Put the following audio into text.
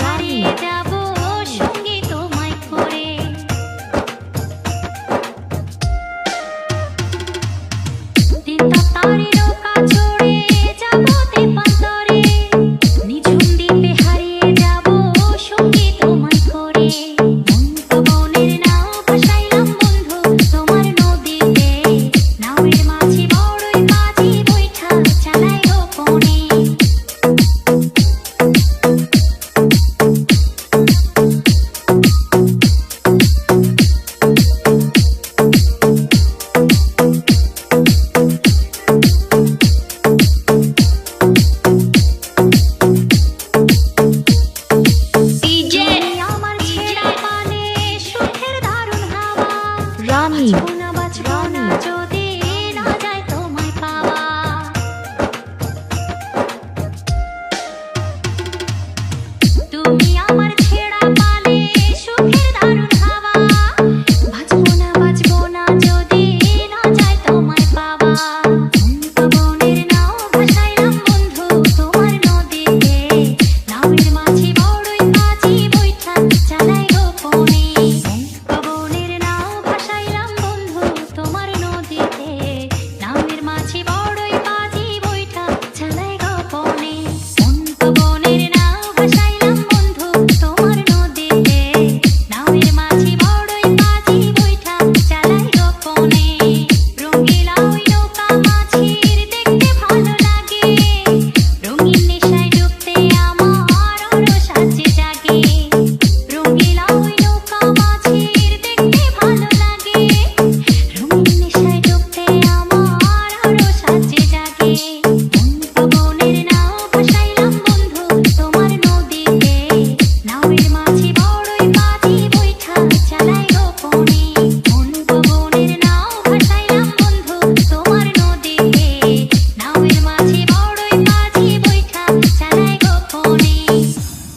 হারিয়ে যাব সঙ্গে তোমায় করে। দিন রনি রনি